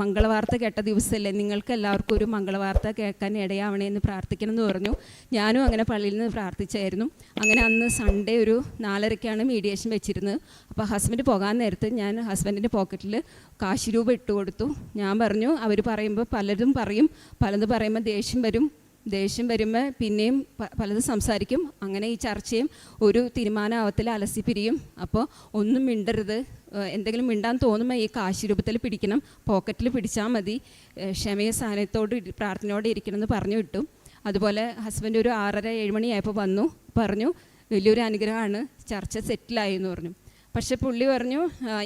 മംഗളവാർത്ത കേട്ട ദിവസമല്ലേ നിങ്ങൾക്ക് എല്ലാവർക്കും ഒരു മംഗളവാർത്ത കേൾക്കാൻ ഇടയാവണേ എന്ന് പ്രാർത്ഥിക്കണം എന്ന് പറഞ്ഞു. ഞാനും അങ്ങനെ പള്ളിയിൽ നിന്ന് പ്രാർത്ഥിച്ചായിരുന്നു. അങ്ങനെ അന്ന് സൺഡേ ഒരു നാലരയ്ക്കാണ് മീഡിയേഷൻ വെച്ചിരുന്നത്. അപ്പോൾ ഹസ്ബൻഡ് പോകാൻ നേരത്ത് ഞാൻ ഹസ്ബൻഡിന്റെ പോക്കറ്റിൽ കാശ് രൂപ ഇട്ട് കൊടുത്തു ഞാൻ പറഞ്ഞു അവർ പറയുമ്പോൾ പലരും പറയും പലത് പറയുമ്പോൾ ദേഷ്യം വരും. ദേഷ്യം വരുമ്പോൾ പിന്നെയും പലതും സംസാരിക്കും. അങ്ങനെ ഈ ചർച്ചയും ഒരു തീരുമാനമാവത്തിൽ അലസി പിരിയും അപ്പോൾ ഒന്നും മിണ്ടരുത്. എന്തെങ്കിലും മിണ്ടാൻ തോന്നുമ്പോൾ ഈ കാശി രൂപത്തിൽ പിടിക്കണം. പോക്കറ്റിൽ പിടിച്ചാൽ മതി. ക്ഷമയ സാധനത്തോട് പ്രാർത്ഥനയോടെ ഇരിക്കണം എന്ന് പറഞ്ഞു വിട്ടു. അതുപോലെ ഹസ്ബൻഡ് ഒരു ആറര ഏഴ് മണിയായപ്പോൾ വന്നു. പറഞ്ഞു വലിയൊരു അനുഗ്രഹമാണ്. ചർച്ച സെറ്റിലായി എന്ന് പറഞ്ഞു. പക്ഷേ പുള്ളി പറഞ്ഞു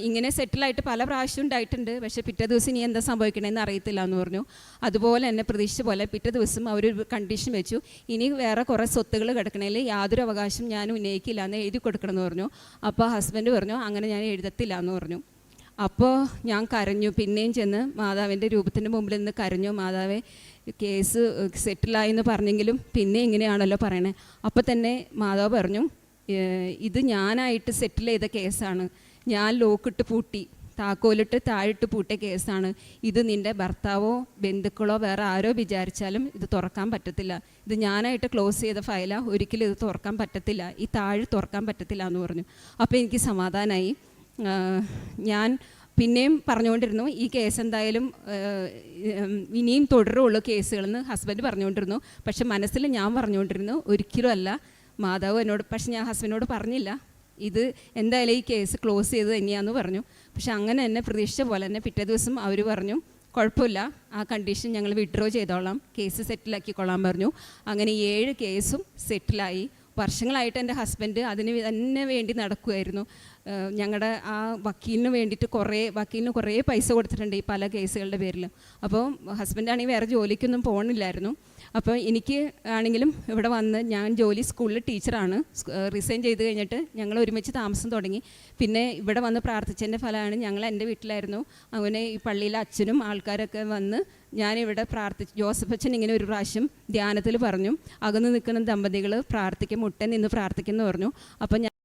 ഇങ്ങനെ സെറ്റിലായിട്ട് പല പ്രാവശ്യം ഉണ്ടായിട്ടുണ്ട്. പക്ഷേ പിറ്റേ ദിവസം ഇനി എന്താ സംഭവിക്കണമെന്ന് അറിയത്തില്ല എന്ന് പറഞ്ഞു. അതുപോലെ തന്നെ പ്രതീക്ഷിച്ച പോലെ പിറ്റേ ദിവസം അവരൊരു കണ്ടീഷൻ വെച്ചു. ഇനി വേറെ കുറേ സ്വത്തുകൾ കിടക്കണേൽ യാതൊരു അവകാശം ഞാൻ ഉന്നയിക്കില്ല എന്ന് എഴുതി കൊടുക്കണമെന്ന് പറഞ്ഞു. അപ്പോൾ ഹസ്ബൻഡ് പറഞ്ഞു അങ്ങനെ ഞാൻ എഴുതത്തില്ല എന്ന് പറഞ്ഞു. അപ്പോൾ ഞാൻ കരഞ്ഞു. പിന്നെയും ചെന്ന് മാതാവിന്റെ രൂപത്തിന്റെ മുമ്പിൽ നിന്ന് കരഞ്ഞു. മാതാവെ കേസ് സെറ്റിലായി എന്ന് പറഞ്ഞെങ്കിലും പിന്നെ ഇങ്ങനെയാണല്ലോ പറയണേ. അപ്പോൾ തന്നെ മാതാവ് പറഞ്ഞു "ഏഹ് ഇത് ഞാനായിട്ട് സെറ്റിൽ ചെയ്ത കേസാണ്. ഞാൻ ലോക്കിട്ട് പൂട്ടി. താക്കോലിട്ട് താഴിട്ട് പൂട്ടിയ കേസാണ്. ഇത് നിന്റെ ഭർത്താവോ ബന്ധുക്കളോ വേറെ ആരോ വിചാരിച്ചാലും ഇത് തുറക്കാൻ പറ്റത്തില്ല. ഇത് ഞാനായിട്ട് ക്ലോസ് ചെയ്ത ഫയലാണ് ഒരിക്കലും ഇത് തുറക്കാൻ പറ്റത്തില്ല. ഈ താഴ് തുറക്കാൻ പറ്റത്തില്ല എന്ന് പറഞ്ഞു. അപ്പോൾ എനിക്ക് സമാധാനമായി ഞാൻ പിന്നെയും പറഞ്ഞുകൊണ്ടിരുന്നു ഈ കേസ് എന്തായാലും ഇനിയും തുടരുള്ളൂ കേസുകളെന്ന് ഹസ്ബൻഡ് പറഞ്ഞുകൊണ്ടിരുന്നു. പക്ഷെ മനസ്സിൽ ഞാൻ പറഞ്ഞുകൊണ്ടിരുന്നു ഒരിക്കലും അല്ല. മാതാവ് എന്നോട് പക്ഷെ ഞാൻ ഹസ്ബൻഡിനോട് പറഞ്ഞില്ല. ഇത് എന്തായാലും ഈ കേസ് ക്ലോസ് ചെയ്ത് തന്നെയാന്ന് പറഞ്ഞു. പക്ഷെ അങ്ങനെ തന്നെ പ്രതീക്ഷിച്ച പോലെ തന്നെ പിറ്റേ ദിവസം അവർ പറഞ്ഞു കുഴപ്പമില്ല ആ കണ്ടീഷൻ ഞങ്ങൾ വിഡ്രോ ചെയ്തോളാം. കേസ് സെറ്റിലാക്കിക്കൊള്ളാൻ പറഞ്ഞു. അങ്ങനെ ഏഴ് കേസും സെറ്റിലായി. വർഷങ്ങളായിട്ട് എന്റെ ഹസ്ബൻഡ് അതിന് തന്നെ വേണ്ടി നടക്കുമായിരുന്നു ഞങ്ങളുടെ ആ വക്കീലിന് വേണ്ടിയിട്ട് കുറേ വക്കീലിന് കുറേ പൈസ കൊടുത്തിട്ടുണ്ട് ഈ പല കേസുകളുടെ പേരിൽ അപ്പോൾ ഹസ്ബൻഡാണെങ്കിൽ വേറെ ജോലിക്കൊന്നും പോകണില്ലായിരുന്നു അപ്പോൾ എനിക്ക് ആണെങ്കിലും ഇവിടെ വന്ന് ഞാൻ ജോലി സ്കൂളിൽ ടീച്ചറാണ്. റിസൈൻ ചെയ്ത് കഴിഞ്ഞിട്ട് ഞങ്ങൾ ഒരുമിച്ച് താമസം തുടങ്ങി. പിന്നെ ഇവിടെ വന്ന് പ്രാർത്ഥിച്ചതിന്റെ ഫലമാണ് ഞങ്ങൾ എന്റെ വീട്ടിലായിരുന്നു. അങ്ങനെ ഈ പള്ളിയിലെ അച്ഛനും ആൾക്കാരൊക്കെ വന്ന് ഞാനിവിടെ പ്രാർത്ഥിച്ച് ജോസഫ് അച്ഛൻ ഇങ്ങനെ ഒരു പ്രാവശ്യം ധ്യാനത്തിൽ പറഞ്ഞു. അകന്ന് നിൽക്കുന്ന ദമ്പതികൾ പ്രാർത്ഥിക്കും മുട്ടൻ നിന്ന് പ്രാർത്ഥിക്കുന്നു പറഞ്ഞു. അപ്പോൾ ഞാൻ